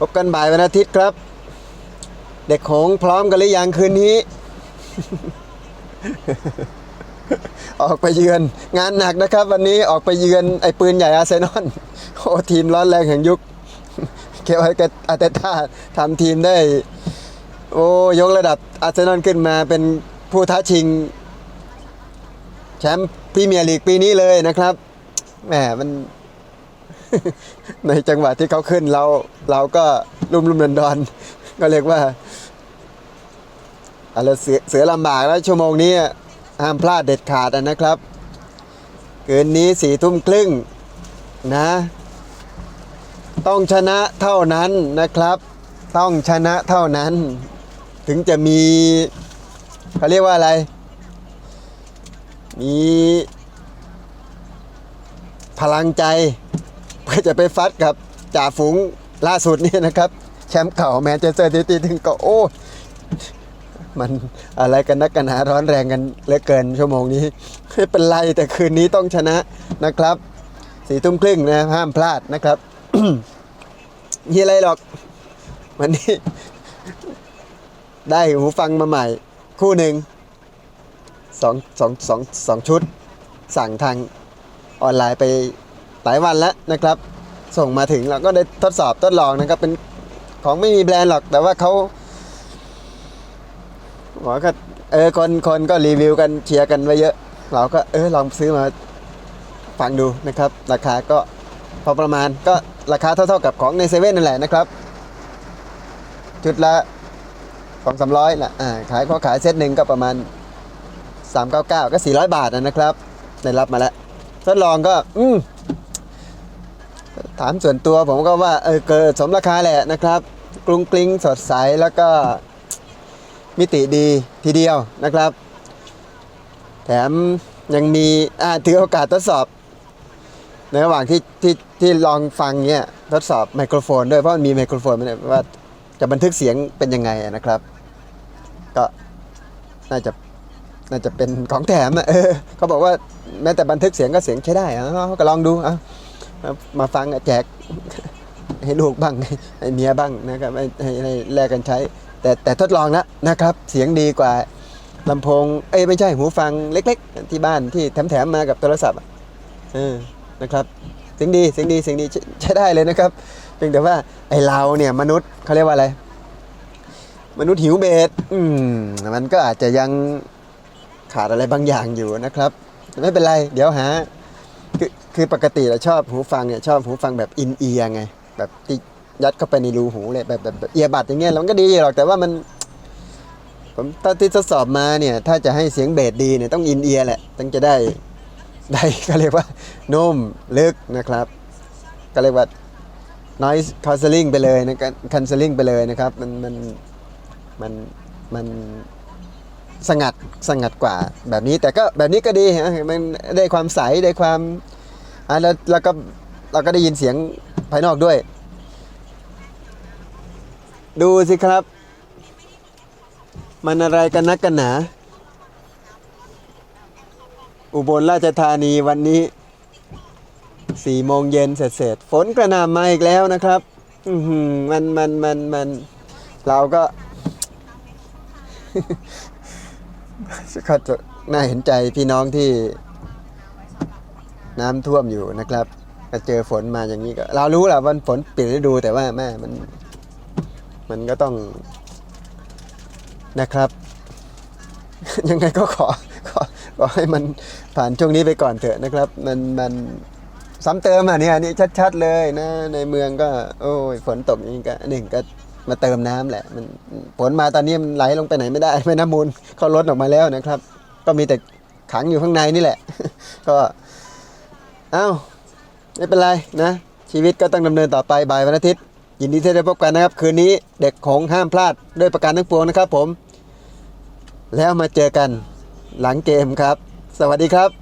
พบกันบ่ายวันอาทิตย์ครับ เด็กโขงพร้อมกันหรือยังคืนนี้ ออกไปเยือน งานหนักนะครับ วันนี้ออกไปเยือนไอ้ปืนใหญ่อาร์เซนอลโอ้ทีมร้อนแรงแห่งยุคเคียวไอ้อาเตต้าทำทีมได้ โอ้ยกระดับอาร์เซนอลขึ้นมาเป็นผู้ท้าชิงแชมป์พรีเมียร์ลีกปีนี้เลยนะครับแหมมัน ในจังหวะที่เขาขึ้นเราเราก็รุ่มรุ่มดอนดอนก็เรียกว่าอะไรเสือเสือลำบากแล้วชั่วโมงนี้ห้ามพลาดเด็ดขาดนะครับคืนนี้สี่ทุ่มครึ่งนะ ต้องชนะเท่านั้นนะครับ ต้องชนะเท่านั้น ถึงจะมีเขาเรียกว่าอะไร มีพลังใจ เพื่อจะไปฟัดกับจ่าฝูงล่าสุดนี่นะครับ แชมป์เก่าแมนเชสเตอร์ซิตี้ถึงก็โอ้มันอะไรกันนักกันหาร้อนแรงกันเหลือเกินชั่วโมงนี้ไม่เป็นไรแต่คืนนี้ต้องชนะนะครับสี่ทุ่มครึ่งนะห้ามพลาดนะครับมีอะไรหรอก วันนี้ ได้หูฟังมาใหม่ คู่หนึ่งสองสองสองสองชุด สั่งทางออนไลน์ไป หลายวันแล้วนะครับ ส่งมาถึงเราก็ได้ทดสอบทดลองนะครับ เป็นของไม่มีแบรนด์หรอก แต่ว่าเขาหมอก็เออคนคนก็รีวิวกันเชียร์กันไว้เยอะ เราก็เออลองซื้อมาฟังดูนะครับ ราคาก็พอประมาณก็ราคาเท่าๆกับของในเซเว่นนั่นแหละนะครับชุดละสองสามร้อยละอ่าขายเขาขายเซตหนึ่งก็ประมาณ 399 ก็ 400 บาทนะครับ ได้รับมาแล้วทดลองก็ อืม ถามส่วนตัวผมก็ว่าเออเกิดสมราคาแหละนะครับ กรุงกริ้งสดใสแล้วก็มิติดีทีเดียวนะครับ แถมยังมีอ่าถือโอกาสทดสอบ ในระหว่างที่ที่ที่ลองฟังเนี่ยทดสอบไมโครโฟนด้วยเพราะมันมีไมโครโฟนมันว่าจะบันทึกเสียงเป็นยังไงนะครับ ก็น่าจะน่าจะเป็นของแถมอะเออเขาบอกว่าแม้แต่บันทึกเสียงก็เสียงใช้ได้อะเอาก็ลองดูอาเอา มาฟังแจกให้ลูกบ้างให้เมียบ้างนะครับให้ให้แลกกันใช้ แต่แต่ทดลองแล้วนะครับ เสียงดีกว่าลำโพงเอ้ยไม่ใช่หูฟังเล็ก ๆ ที่บ้านที่แถมๆมากับโทรศัพท์อะเออนะครับเสียงดีเสียงดีเสียงดีใช้ใช้ได้เลยนะครับเพียงแต่ว่าไอเราเนี่ยมนุษย์เขาเรียกว่าอะไร มนุษย์หิวเบสอืมมันก็อาจจะยังขาดอะไรบางอย่างอยู่นะครับ ไม่เป็นไร เดี๋ยวหาคือ คือปกติเราชอบหูฟังเนี่ยชอบหูฟังแบบอินเอียไงแบบที่ยัดเข้าไปในรูหูเลยแบบแบบเอียบัดอย่างเงี้ยมันก็ดีหรอกแต่ว่ามันผมตอนที่ทดสอบมาเนี่ยถ้าจะให้เสียงเบสดีเนี่ยต้องอินเอียแหละต้องจะได้ได้ก็เรียกว่านุ่มลึกนะครับ ก็เรียกว่า noise cancelling ไปเลยนะ cancelling ไปเลยนะครับ มันมันมันมันสงัดสงัดกว่าแบบนี้แต่ก็แบบนี้ก็ดีฮะมันได้ความใสได้ความ อะแล้วแล้วก็เราก็ได้ยินเสียงภายนอกด้วย ดูสิครับ มันอะไรกันนักกันหนา อุบลราชธานีวันนี้สี่โมงเย็นเสร็จๆฝนกระหน่ำมาอีกแล้วนะครับมันมันมันมันเราก็ก็จะน่าเห็นใจพี่น้องที่ น้ำท่วมอยู่นะครับก็เจอฝนมาอย่างนี้ก็ เรารู้แหละวันฝนเปลี่ยนฤดูแต่ว่าแม่มัน มันก็ต้องนะครับ ยังไงก็ขอขอขอให้มันผ่านช่วงนี้ไปก่อนเถอะนะครับ มันมันซ้ำเติมอะเนี่ยนนี่ชัด ๆ เลยนะ ในเมืองก็ โอ้ยฝนตกอย่างนี้ก็หนึ่งก็มาเติมน้ำแหละ มันฝนมาตอนนี้มันไหลลงไปไหนไม่ได้แม่น้ำมูลเขาลดออกมาแล้วนะครับ ก็มีแต่ขังอยู่ข้างในนี่แหละ ก็ เอ้าไม่เป็นไรนะ ชีวิตก็ต้องดำเนินต่อไปบ่ายวันอาทิตย์ ยินดีที่ได้พบกันนะครับ คืนนี้เด็กของห้ามพลาดด้วยประการทั้งปวงนะครับผม แล้วมาเจอกันหลังเกมครับ สวัสดีครับ